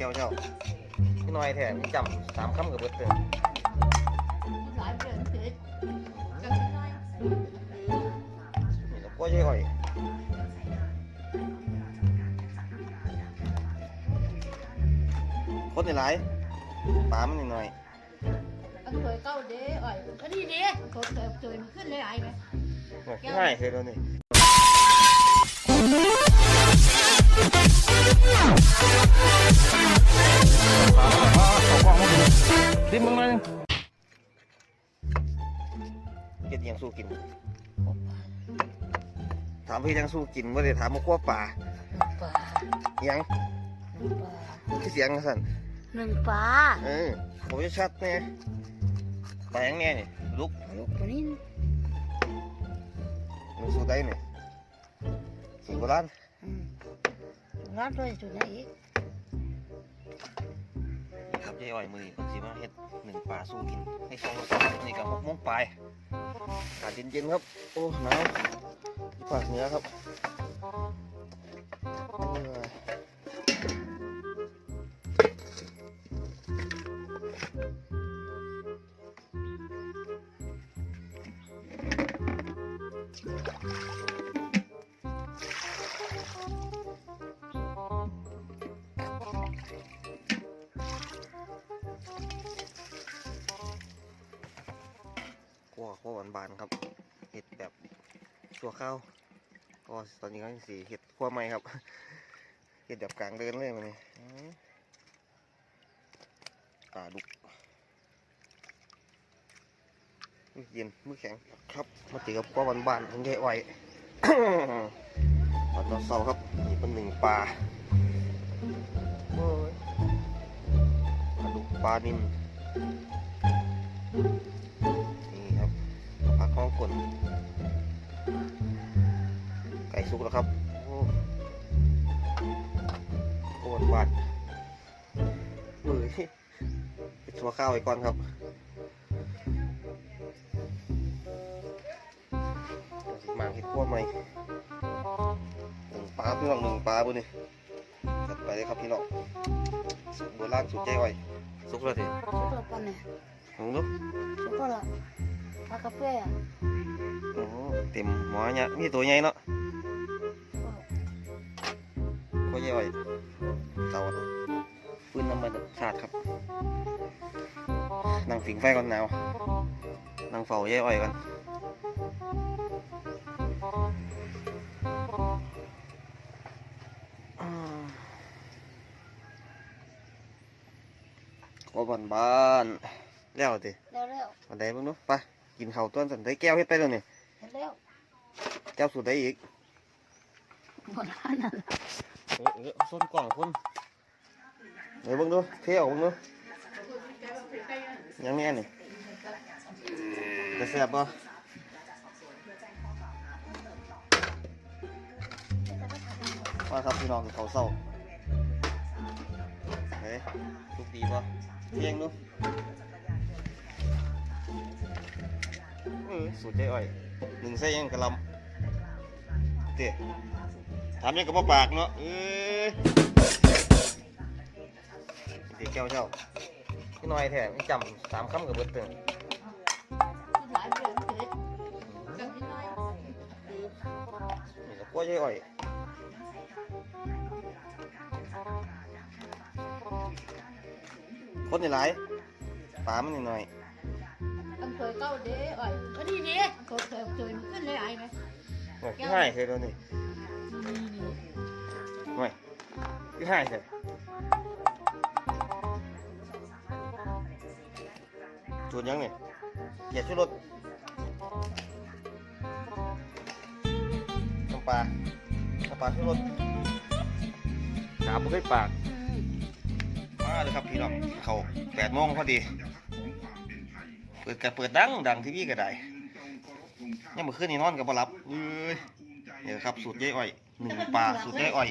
แก้วเจ้าพี่น้อยแท้มีจำสามคำกับเบิดเลยหลายเดือนเสร็จจังน้อยนี่แล้วก็ย่อยคนหลายปลามันนิดหน่อยอันเคยเก้าเด้อ่อยก็นี่เด้เขาเคยเคยมันขึ้นหลายๆไหมง่ายเคยแล้วนี่ ดิมึงมาเก็ดยังสู้กิน ถามพี่ยังสู้กินว่าเดี๋ยวถามมาขั้วป่าปลายังปลาที่เสียงสั่นหนึ่งปลาเออผมจะชัดแน่ไปยังแน่นี่ลุกลูกตัวนี้มึงสู้ได้นี่ยสูงโบราณร้านด้วยจุดไหนอีก ยายอ้อยมือนี้คนสิมาเฮ็ดหนึ่งปลาสู้กินให้สองรสนี่กับหกโมงปลายอากาศเย็นๆครับ โอ้หนาวที่ภาคเหนือครับ คั่วคั่วหวานๆครับเห็ดแบบชั่วข้าวก็ตอนนี้ก็สีเห็ดคั่วใหม่ครับเห็ดแบบกลางเดินเลยมันนี่อื้อปลาดุกเย็นมือแข็งครับ มาเจอกับคั่วหวานๆของยายอ้อยตอนเราเศร้าครับนี่เป็นหนึ่งปลาโอ้ยปลาดุกปลานิ่มนี่ครับ ห้องกลไก่สุกแล้วครับโอ้โหบาดมือปิดตัวข้าวไว้ก่อนครับมางเห็ดพวใหม่หนึ่งปลาพี่น้องหนึ่งปลาบุนี่จัดไปเลยครับพี่น้องสูตรโบราณสูตรใจไว้สุกแล้วทีชุกและปันเนี่ยหงลูกชุกและ ปลากระเป้อะโอ้โหเต็มหมอเนี่ยมีตัวใหญ่เนาะก็ใหญ่ไว้เตาปืนน้ำมันขาดครับนั่งฝิงไฟก่อนหนาวนั่งเฝ้าใหญ่อ้อยก่อนอืมขอบ้านบ้านๆแล้วติแล้วแล้ววันใดเบ้างเนาะไป กินข้าวต้นสันได้แก้วเฮ็ดไปแล้วนี่แล้วแก้วสูตรได้อีกหมดร้านนั่นเออเออส้นกล่องคุณเดี๋ยวเบิ่งดูเที่ยวเบิ่งดูยังแน่นี่จะแซ่บป่ะมาครับพี่น้องเขาวเศร้าเฮ้ยทุกดีป่ะเที่ยงดู สูตรใจอ้อยหนึ่งใส่ยังกะลำเตะทำยังกับปากเนาะเอ้ยตีแก้วเจ้าพี่น้อยแท้ไม่จำสามคำกับเบิดเตึงหลายเดือนเสร็จจังน้อยนี่ก็กล้วยย่อยคนนี่หลายปลามันนิดหน่อยอัน เคยเก้าเด้อ่อยก็นี่เด้เขาเคยเคยมันขึ้นหลายๆไหมโอ้ยง่ายเคยโดนนี่นี่นี่ไม่ายเลยจุดยังนี่เหยียดชุดรถน้ำปลาน้ำปลาชุดรถกาบุกให้ปากมาเลยครับพี่น้องเขาแปดโมงพอดี เปิดกเปิดดังดังทีวีก็ได้ยังเมื่อคืนนี่นอนกับบหลับเอ้ยเนี่ยครับสูตรยายอ้อยหนึ่งปลาสูตรยายอ้อย